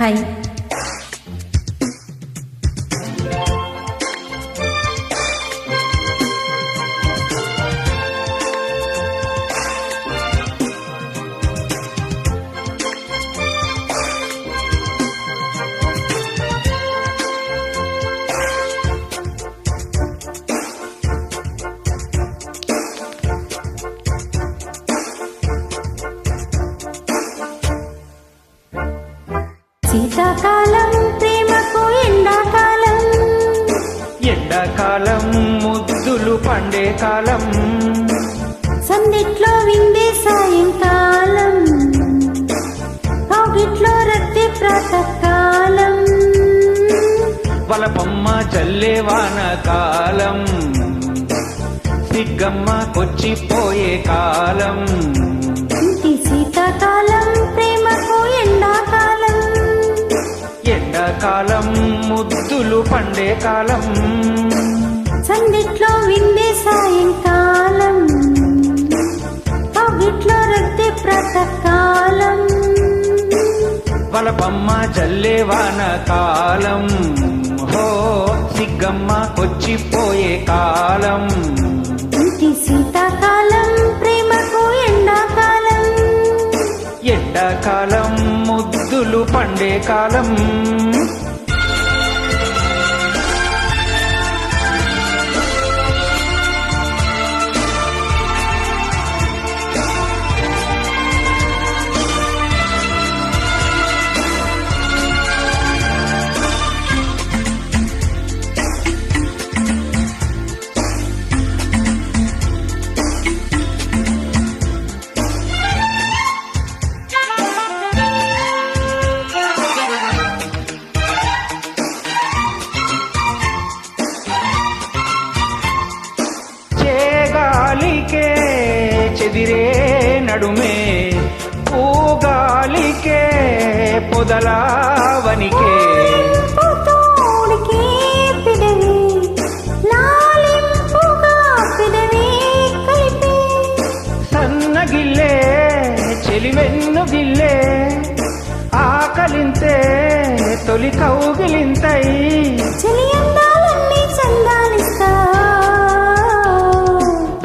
看 పండే కాలం. సందిట్లో విందే సాయంకాలం. కాగిట్లో రద్దె ప్రాతకాలం. వలపమ్మ చల్లే వాన కాలం సిగ్గమ్మ కొచ్చిపోయే కాలం. ఇంటి శీతాకాలం ప్రేమకు ఎండాకాలం. ఎండాకాలం ముద్దులు పండే కాలం. సందిట్లో విందే సాయంకాలం కాగిట్లో రద్దె ప్రాతకాలం. వలపమ్మ చల్లే వాన కాలం. హో సిగ్గమ్మ కొచ్చిపోయే కాలం. ఇంటి శీతాకాలం ప్రేమకు ఎండాకాలం. ఎండాకాలం ముద్దులు పండే కాలం. చెదిరే నడుమే పూగాలికే పొదలావనికే. సన్నగిల్లే చెలివెన్ను గిల్లే ఆకలింతే తొలి కౌగిలింతై.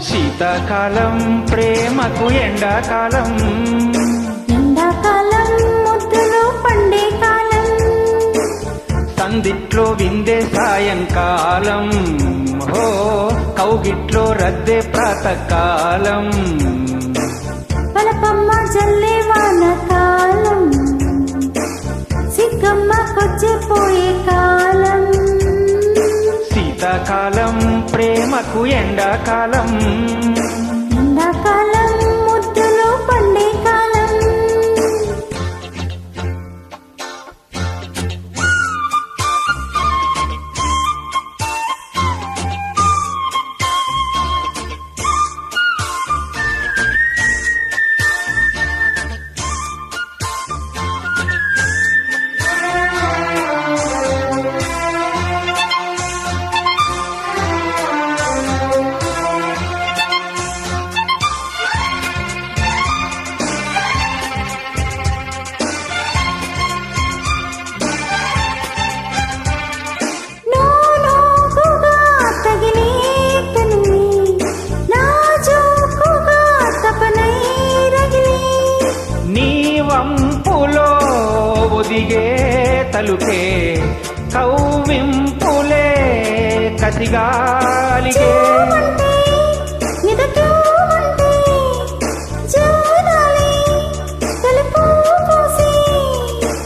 శీతాకాలం ప్రేమకు ఎండాకాలం. ఎండాకాలం ముద్దులు పండే కాలం. సందిట్లో విందే సాయంకాలం. హో కౌగిట్లో రద్దే ప్రాతకాలం. పలపమ్మ జల్లే వాన కాలం సిగ్గమ్మ కొచ్చిపోయే కాలం. శీతాకాలం ప్రేమకు ఎండాకాలం. ఒదిగే తలుకే కౌవింపులే కసిగాలిగే.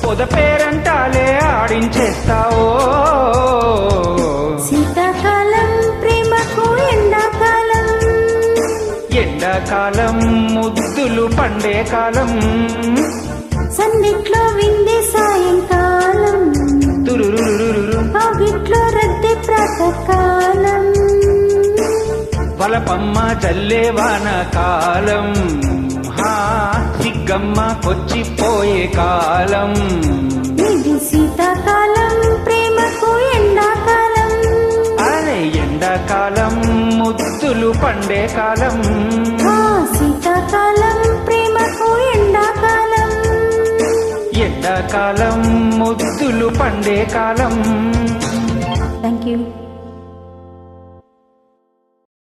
పొద పేరంటాలే ఆడించేస్తావో. శీతాకాలం ప్రేమకు ఎండాకాలం. ఎండాకాలం ముద్దులు పండే కాలం. రద్దె ప్రాతకాలం వలపమ్మ చల్లే వాన కాలం. హా సిగ్గమ్మ కొచ్చిపోయే కాలం. ఇది శీతాకాలం ప్రేమకు ఎండాకాలం. అరే ఎండాకాలం ముద్దులు పండే కాలం. ఆ శీతాకాలం ప్రేమకు ఎండాకాలం. ఎండాకాలం ముద్దులు పండే కాలం. Thank you